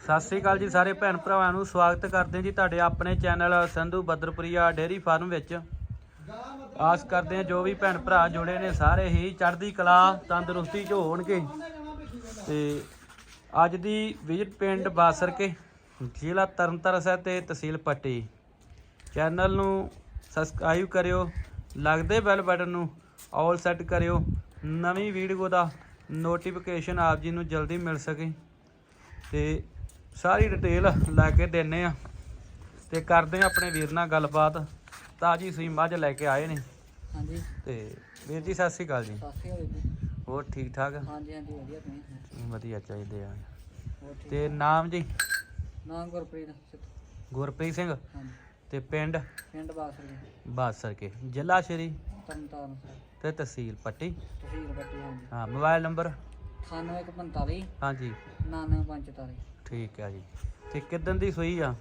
ਸਤਿ ਸ੍ਰੀ ਅਕਾਲ ਜੀ ਸਾਰੇ ਭੈਣ ਭਰਾਵਾਂ ਨੂੰ, ਸਵਾਗਤ ਕਰਦੇ ਹਾਂ ਜੀ ਤੁਹਾਡੇ ਆਪਣੇ channel Sandhu Badarpuria dairy farm ਵਿੱਚ। ਆਸ ਕਰਦੇ ਹਾਂ ਜੋ ਵੀ ਭੈਣ ਭਰਾ ਜੁੜੇ ਨੇ ਸਾਰੇ ਹੀ, ਚੜ੍ਹਦੀ ਕਲਾ, ਤੰਦਰੁਸਤੀ ਚ ਹੋਣਗੇ। ਤੇ ਅੱਜ ਦੀ ਵਿਜ਼ਿਟ ਪਿੰਡ ਬਾਸਰਕੇ, ਜ਼ਿਲ੍ਹਾ ਤਰਨਤਾਰਨ ਸਾਹਿਬ ਤੇ ਤਹਿਸੀਲ ਪੱਟੀ। ਚੈਨਲ ਨੂੰ ਸਬਸਕ੍ਰਾਈਬ ਕਰਿਓ, ਲੱਗਦੇ ਬੈਲ ਬਟਨ ਨੂੰ ਆਲ ਸੈੱਟ ਕਰਿਓ, ਨਵੀਂ ਵੀਡੀਓ ਦਾ ਨੋਟੀਫਿਕੇਸ਼ਨ ਆਪ ਜੀ ਨੂੰ ਜਲਦੀ ਮਿਲ ਸਕੇ। ਤੇ ਸਾਰੀ ਡਿਟੇਲ ਲੈ ਕੇ ਦਿੰਨੇ ਆ। ਤੇ ਕਰਦੇ ਆ ਆਪਣੇ ਵੀਰ ਨਾਲ ਗੱਲਬਾਤ। ਤਾਜੀ ਸੂਈ ਮੱਝ ਲੈ ਕੇ ਆਏ ਨੇ। ਹਾਂਜੀ। ਤੇ ਵੀਰ ਜੀ ਸਤਿ ਸ੍ਰੀ ਅਕਾਲ ਜੀ। ਹੋਰ ਠੀਕ ਠਾਕ? ਹਾਂਜੀ ਹਾਂਜੀ ਵਧੀਆ ਤੁਸੀਂ ਸੁਣਾਓ? ਵਧੀਆ ਚਾਹੀਦੇ ਆ। ਹੋਰ ਠੀਕ ਤੇ ਨਾਮ ਜੀ? ਨਾਮ ਗੁਰਪ੍ਰੀਤ। ਗੁਰਪ੍ਰੀਤ ਸਿੰਘ? ਹਾਂਜੀ। ਤੇ ਪਿੰਡ? ਪਿੰਡ ਬਾਸਰ ਕੇ ਜ਼ਿਲ੍ਹਾ ਸ਼੍ਰੀ? ਤਰਨਤਾਰਨ ਸਾਹਿਬ। ਤੇ ਤਹਿਸੀਲ ਪੱਟੀ? ਤਹਿਸੀਲ ਪੱਟੀ ਹਾਂਜੀ। ਹਾਂ ਮੋਬਾਈਲ ਨੰਬਰ? 9145 ਹਾਂਜੀ। 9945 ਠੀਕ ਹੈ ਜੀ। ਤੇ ਕਿਦਨ ਦੀ ਸੂਈ ਆ?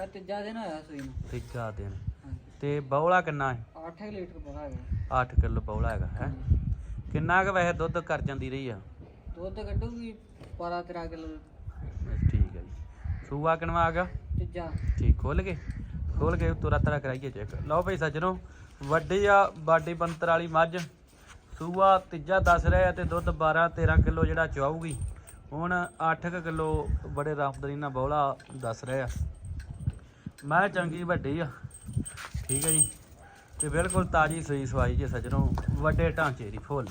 ਆ ਤੀਜਾ ਦਿਨ ਹੋਇਆ ਸੂਈ ਨੂੰ। ਤੀਜਾ ਦਿਨ। ਹਾਂਜੀ। ਤੇ ਬੌਲਾ ਕਿੰਨਾ ਹੈ? 8 ਲੀਟਰ ਬਗਾ ਗਿਆ 8 ਕਿਲੋ ਬੌਲਾ ਹੈਗਾ ਹੈ? ਕਿੰਨਾ ਕੁ ਵੈਸੇ ਦੁੱਧ ਕਰ ਜਾਂਦੀ ਰਹੀ ਆ? ਦੁੱਧ ਕੱਢੂਗੀ 12 13 ਕਿਲੋ। ਠੀਕ ਹੈ ਜੀ। ਸੂਆ ਕਿਨਵਾ ਆ ਗਿਆ? ਤੀਜਾ। ਠੀਕ ਖੋਲ ਕੇ ਖੋਲ ਕੇ ਤੁਰਾ ਤਰਾ ਕਰਾਈਏ ਚੈੱਕ। ਲਓ ਭਾਈ ਸੱਜਣੋ ਵੱਡੀ ਆ ਬਾਡੀ ਬੰਤਰ ਵਾਲੀ ਮੱਝ। ਸੂਆ ਤੀਜਾ ਦੱਸ ਰਿਹਾ ਤੇ ਦੁੱਧ 12 13 ਕਿਲੋ ਜਿਹੜਾ ਚਵਾਊਗੀ। ਹੁਣ 8 ਕਿਲੋ ਬੜੇ ਰਾਮਦਰੀ ਨਾਲ ਬੌਲਾ ਦੱਸ ਰਹੇ। ਆ ਮੈਂ ਚੰਗੀ ਵੱਡੀ ਆ। ਠੀਕ ਹੈ ਜੀ। ਤੇ ਬਿਲਕੁਲ ਤਾਜੀ ਸੂਈ ਸਵਾਈ ਜੇ ਸੱਜਣੋ। ਵੱਡੇ ਢਾਂਚੇ ਦੀ ਫੁੱਲ।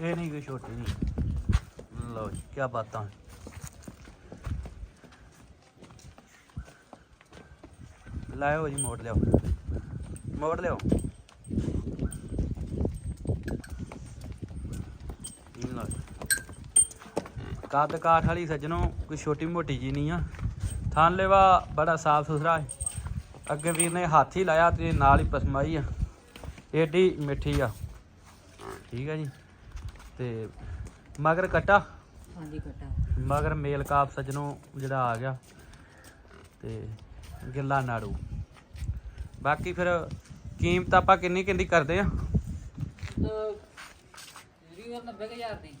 ਇਹ ਨਹੀਂ ਕੋਈ ਛੋਟੀ ਨਹੀਂ। ਲਓ ਜੀ ਕੀ ਬਾਤਾਂ। ਲਾਇਓ ਜੀ, ਮੋੜ ਲਿਓ ਮੋੜ ਲਿਓ ਜੀ। ਕੱਦ ਕਾਠ ਵਾਲੀ ਸੱਜਣੋ ਕੋਈ ਛੋਟੀ ਮੋਟੀ ਜੀ ਨਹੀਂ ਆ। ਥਾਂ ਲੈਵਾ ਬੜਾ ਸਾਫ਼ ਸੁਥਰਾ ਹੈ। ਅੱਗੇ ਵੀਰ ਨੇ ਹੱਥ ਹੀ ਲਾਇਆ ਤੇ ਨਾਲ ਹੀ ਪਸਮਾਈ ਆ। ਏਡੀ ਮਿੱਠੀ ਆ। ਠੀਕ ਹੈ ਜੀ। ਤੇ ਮਗਰ ਕਟਾ। ਹਾਂਜੀ ਕੱਟਾ। ਮਗਰ ਮੇਲ ਕਾਪ ਸੱਜਣੋ ਜਿਹੜਾ ਆ ਗਿਆ। ਤੇ ਗਿੱਲਾ ਨਾੜੂ। ਬਾਕੀ ਫਿਰ ਕੀਮਤ ਆਪਾਂ ਕਿੰਨੀ ਕਿੰਨੀ ਕਰਦੇ ਆ? ਤਾਂ ਜਿਹੜੀ ਗੱਲ 90000 ਦੀ।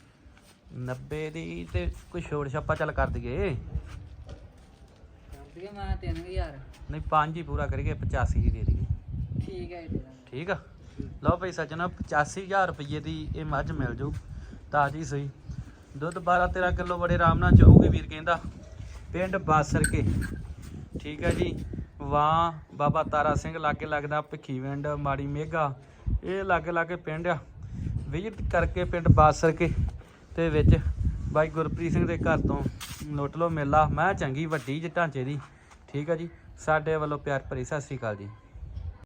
90 ਦੀ ਤੇ ਕੋਈ ਛੋੜ ਛਾਪਾ ਚੱਲ ਕਰ ਦਈਏ। ਕਰਦੀ ਮੈਂ 3000 ਨਹੀਂ ਪੰਜ ਹੀ ਪੂਰਾ ਕਰੀਏ 85 ਦੀ ਦੇ ਦਈਏ। ਠੀਕ ਹੈ ਜੀ। ਠੀਕ ਆ? ਲਓ ਭਾਈ ਸੱਜਣਾ 85000 ਰੁਪਏ ਦੀ ਇਹ ਮੱਝ ਮਿਲ ਜੂ। ਤਾਜੀ ਸਹੀ। ਦੁੱਧ 12 13 ਕਿਲੋ ਬੜੇ ਆਰਾਮ ਨਾਲ ਚਾਹੂਗੀ ਵੀਰ ਕਹਿੰਦਾ। ਪਿੰਡ ਬਾਸਰ ਕੇ ਠੀਕ ਹੈ ਜੀ। ਵਾਂ ਬਾਬਾ ਤਾਰਾ ਸਿੰਘ ਲਾਗੇ ਲੱਗਦਾ ਭਿੱਖੀਵਿੰਡ ਮਾੜੀ ਮੇਗਾ। ਇਹ ਲਾਗੇ ਲਾਗੇ ਪਿੰਡ ਆ। ਵਿਜ਼ਿਟ ਕਰਕੇ ਪਿੰਡ ਬਾਸਰ ਕੇ ਤੇ ਵਿੱਚ ਬਾਈ ਗੁਰਪ੍ਰੀਤ ਸਿੰਘ ਦੇ ਘਰ ਤੋਂ ਲੁੱਟ ਲੋ ਮੇਲਾ। ਮੈਂ ਚੰਗੀ ਵੱਡੀ ਜਿਹੀ ਢਾਂਚੇ ਦੀ। ਠੀਕ ਆ ਜੀ। ਸਾਡੇ ਵੱਲੋਂ ਪਿਆਰ ਭਰੀ ਸਤਿ ਸ੍ਰੀ ਅਕਾਲ ਜੀ।